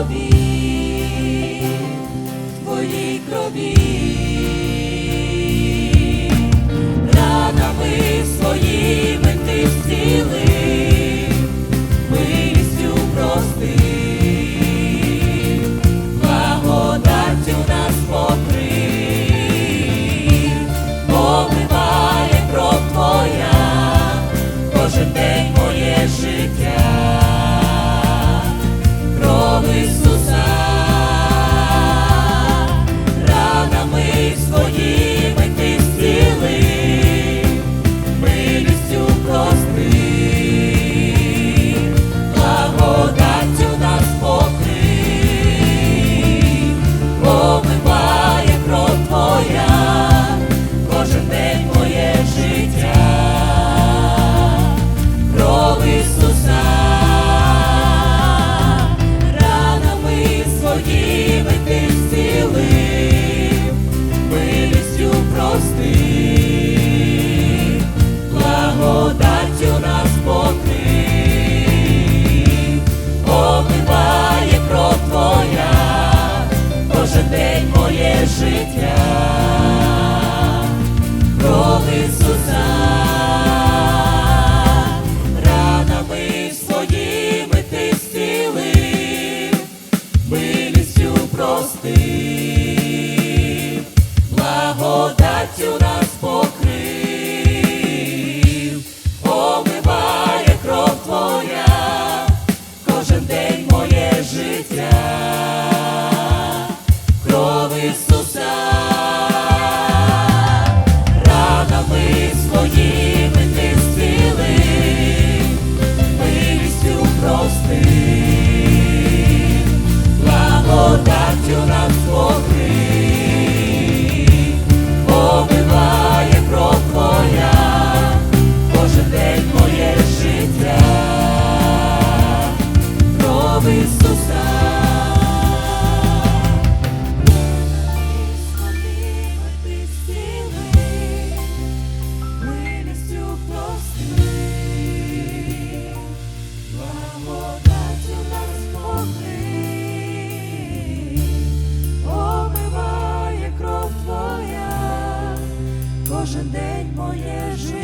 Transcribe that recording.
крові, твоїй крові, кожен день моє життя.